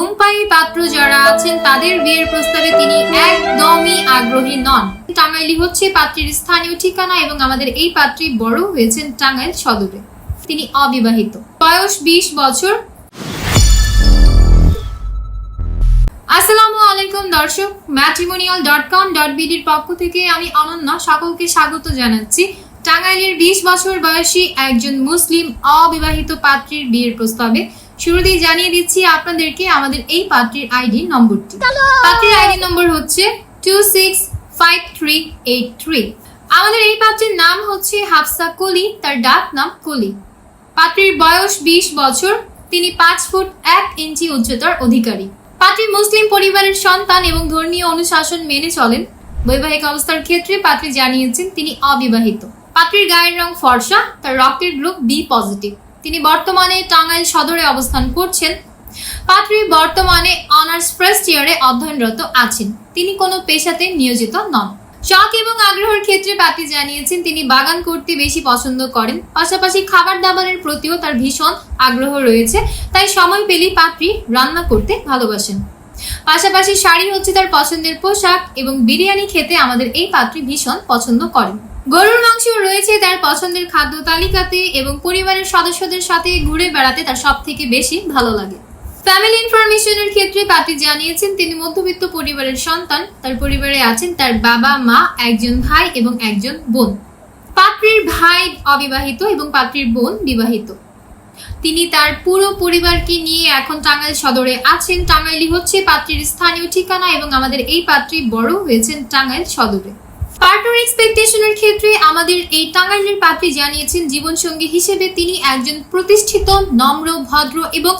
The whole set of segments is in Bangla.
ধূমপায়ী পাত্র যারা আছেন, তাদের বিয়ের প্রস্তাবে তিনি একদমই আগ্রহী নন। টাঙ্গাইলি হচ্ছে পাত্রীর স্থানীয় ঠিকানা এবং আমাদের এই পাত্রী বড় হয়েছেন টাঙ্গাইল সদরে। তিনি অবিবাহিত। বয়স বিশ বছর। আসসালামু আলাইকুম দর্শক ম্যাট্রিমোনিয়াল ডট কম ডট বিডির পক্ষ থেকে আমি অনন্যা সকলকে স্বাগত জানাচ্ছি। টাঙ্গাইলের বিশ বছর বয়সী একজন মুসলিম অবিবাহিত পাত্রীর বিয়ের প্রস্তাবে। শুরুতেই জানিয়ে দিচ্ছি আপনাদেরকে আমাদের এই পাত্রীর আইডি নম্বরটি। পাত্রীর আইডি নম্বর হচ্ছে two six five three eight three আমাদের এই পাত্রীর নাম হচ্ছে হাফসা কলি তার ডাক নাম কলি। পাত্রীর বয়স বিশ বছর তিনি পাঁচ ফুট এক ইঞ্চি উচ্চতার অধিকারী। পাত্রী মুসলিম পরিবারের সন্তান এবং ধর্মীয় অনুশাসন মেনে চলেন। বৈবাহিক অবস্থার ক্ষেত্রে পাত্রী জানিয়েছেন তিনি অবিবাহিত। পাত্রীর গায়ের রং ফর্সা তার রক্তের গ্রুপ বি পজিটিভ তিনি বর্তমানে টাঙ্গাইল সদরে অবস্থান করছেন। পাত্রী বর্তমানে অনার্স ফার্স্ট ইয়ারে অধ্যয়নরত আছেন। তিনি কোনো পেশাতে নিয়োজিত নন। শখ এবং আগ্রহের ক্ষেত্রে পাত্রী জানিয়েছেন, তিনি বাগান করতে বেশি পছন্দ করেন। পাশাপাশি খাবার দাবারের প্রতিও তার ভীষণ আগ্রহ রয়েছে, তাই সময় পেলেই পাত্রী রান্না করতে ভালোবাসেন। পাশাপাশি শাড়ি হচ্ছে তার পছন্দের পোশাক এবং বিরিয়ানি খেতে আমাদের এই পাত্রী ভীষণ পছন্দ করেন। গরুর মাংস রয়েছে তার পছন্দের খাদ্য তালিকাতে এবং পরিবারের সদস্যদের সাথে ঘুরে বেড়াতে তার সব থেকে বেশি ভালো লাগে। ফ্যামিলি ইনফরমেশনের ক্ষেত্রে পাত্রী জানিয়েছেন, তিনি মধ্যবিত্ত পরিবারের সন্তান, তার পরিবারে আছেন তার বাবা, মা, একজন ভাই এবং একজন বোন। পাত্রীর ভাই অবিবাহিত এবং পাত্রীর বোন বিবাহিত। তিনি তার পুরো পরিবারকে নিয়ে এখন টাঙ্গাইল সদরে আছেন। টাঙ্গাইলি হচ্ছে পাত্রীর স্থানীয় ঠিকানা এবং আমাদের এই পাত্রী বড় হয়েছেন টাঙ্গাইল সদরে। পার্টনার এক্সপেকটেশনের ক্ষেত্রে আমাদের এই টাঙ্গাইলের পাত্রী জানিয়েছেন, জীবনসঙ্গী হিসেবে তিনি একজন প্রতিষ্ঠিত, নম্র, ভদ্র এবং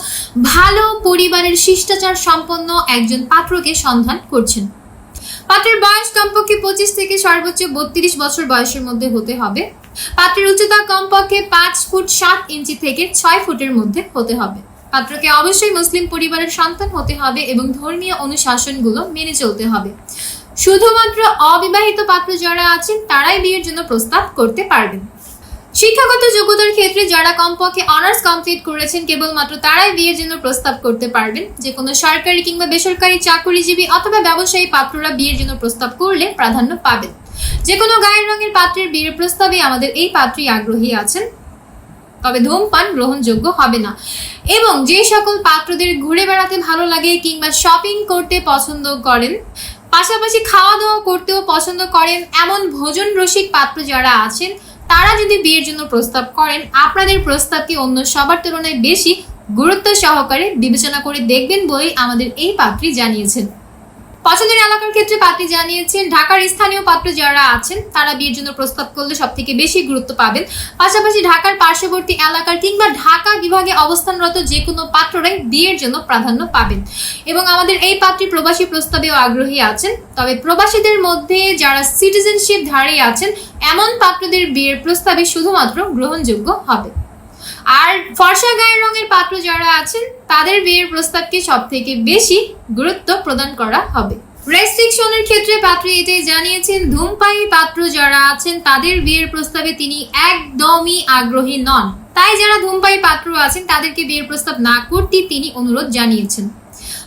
ভালো পরিবারের শিষ্টাচার সম্পন্ন একজন পাত্রকে সন্ধান করছেন। পাত্রের বয়স কমপক্ষে পঁচিশ থেকে সর্বোচ্চ বত্রিশ বছর বয়সের মধ্যে হতে হবে। পাত্রের উচ্চতা কমপক্ষে পাঁচ ফুট সাত ইঞ্চি থেকে ছয় ফুটের মধ্যে হতে হবে। পাত্রকে অবশ্যই মুসলিম পরিবারের সন্তান হতে হবে এবং ধর্মীয় অনুশাসনগুলো মেনে চলতে হবে। শুধুমাত্র অবিবাহিত পাত্র যারা আছেন, তারাই বিয়ের জন্য প্রস্তাব করতে পারবেন। শিক্ষাগত যোগ্যতার ক্ষেত্রে যারা কমপক্ষে অনার্স কমপ্লিট করেছেন, কেবলমাত্র তারাই বিয়ের জন্য প্রস্তাব করতে পারবেন। যে কোনো সরকারি কিংবা বেসরকারি চাকরিজীবী অথবা ব্যবসায়ী পাত্ররা বিয়ের জন্য প্রস্তাব করলে প্রাধান্য পাবেন। যে কোনো গায়ের রঙের পাত্রের বিয়ের প্রস্তাবে আমাদের এই পাত্রী আগ্রহী আছেন। তবে ধূমপান গ্রহণযোগ্য হবে না। এবং যে সকল পাত্রদের ঘুরে বেড়াতে ভালো লাগে কিংবা শপিং করতে পছন্দ করেন পাশাপাশি খাওয়া দাওয়া করতেও পছন্দ করেন এমন ভোজন রসিক পাত্র যারা আছেন, তারা যদি বিয়ের জন্য প্রস্তাব করেন, আপনাদের প্রস্তাবকে অন্য সবার তুলনায় বেশি? গুরুত্ব সহকারে বিবেচনা করে দেখবেন বলেই আমাদের এই পাত্রী জানিয়েছেন। পছন্দের এলাকার ক্ষেত্রে পাত্রী জানিয়েছেন, ঢাকার স্থানীয় পাত্র যারা আছেন, তারা বিয়ের জন্য প্রস্তাব করলে সব থেকে বেশি গুরুত্ব পাবেন। পাশাপাশি ঢাকার পার্শ্ববর্তী এলাকার কিংবা ঢাকা বিভাগে অবস্থানরত যে কোনো পাত্ররাই বিয়ের জন্য প্রাধান্য পাবেন। এবং আমাদের এই পাত্রী প্রবাসী প্রস্তাবেও আগ্রহী আছেন। তবে প্রবাসীদের মধ্যে যারা সিটিজেনশিপ ধারী আছেন, এমন পাত্রদের বিয়ের প্রস্তাবে শুধুমাত্র গ্রহণযোগ্য হবে। আর ফর্সা গায়ের রঙের পাত্র যারা আছেন তাদের বিয়ের প্রস্তাবকে সব থেকে বেশি গুরুত্ব প্রদান করা হবে। রেস্ট্রিকশনের ক্ষেত্রে পাত্রী এটাই জানিয়েছেন, ধূমপায়ী পাত্র যারা আছেন, তাদের বিয়ের প্রস্তাবে তিনি একদমই আগ্রহী নন। তাই যারা ধূমপায়ী পাত্র আছেন, তাদেরকে বিয়ের প্রস্তাব না করতে তিনি অনুরোধ জানিয়েছেন।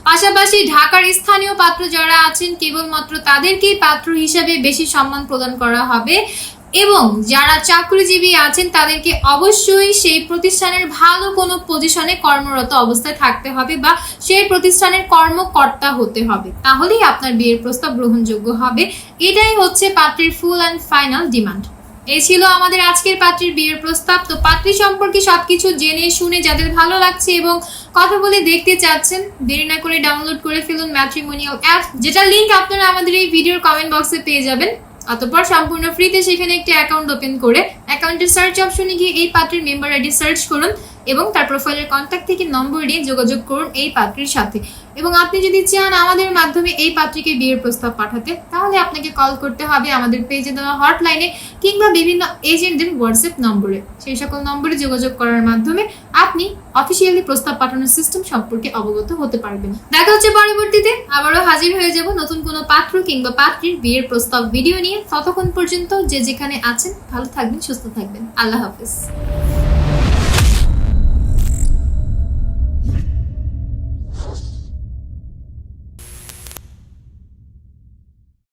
পাশাপাশি ঢাকার স্থানীয় পাত্র যারা আছেন, কেবলমাত্র তাদেরকেই পাত্র হিসাবে বেশি সম্মান প্রদান করা হবে। এবং যারা চাকরিজীবী আছেন, তাদেরকে অবশ্যই সেই প্রতিষ্ঠানের ভালো কোনো পজিশনে কর্মরত অবস্থায় থাকতে হবে বা সেই প্রতিষ্ঠানের কর্মকর্তা হতে হবে। তাহলেই আপনার বিয়ের প্রস্তাব গ্রহণযোগ্য হবে। এটাই হচ্ছে পাত্রীর ফুল অ্যান্ড ফাইনাল ডিমান্ড এই ছিল আমাদের আজকের পাত্রীর বিয়ের প্রস্তাব। তো পাত্রী সম্পর্কে সবকিছু জেনে শুনে যাদের ভালো লাগছে এবং কথা বলে দেখতে চাচ্ছেন, দেরি না করে ডাউনলোড করে ফেলুন ম্যাট্রিমোনিয়াল অ্যাপ যেটা লিংক আপনারা আমাদের এই ভিডিওর কমেন্ট বক্সে পেয়ে যাবেন। অতঃপর সম্পূর্ণ ফ্রিতে সেখানে একটি অ্যাকাউন্ট ওপেন করে অ্যাকাউন্টের সার্চ অপশনে গিয়ে এই পাত্রের মেম্বার আইডি সার্চ করুন। এবং তার প্রোফাইলের কন্ট্যাক্ট থেকে নম্বর নিয়ে যোগাযোগ করুন এই পাত্রীর সাথে। এবং আপনি যদি চান আমাদের মাধ্যমে এই পাত্রীকে বিয়ের প্রস্তাব পাঠাতে, তাহলে আপনাকে কল করতে হবে আমাদের পেজে দেওয়া হটলাইনে কিংবা বিভিন্ন এজেন্টদের হোয়াটসঅ্যাপ নম্বরে। সেই সকল নম্বরে যোগাযোগ করার মাধ্যমে আপনি অফিসিয়ালি প্রস্তাব পাঠানোর সিস্টেম সম্পর্কে অবগত হতে পারবেন। দেখা হচ্ছে পরবর্তীতে, আবারও হাজির হয়ে যাব নতুন কোনো পাত্র কিংবা পাত্রীর বিয়ের প্রস্তাব ভিডিও নিয়ে। ততক্ষণ পর্যন্ত যে যেখানে আছেন, ভালো থাকবেন, সুস্থ থাকবেন। আল্লাহ হাফিজ।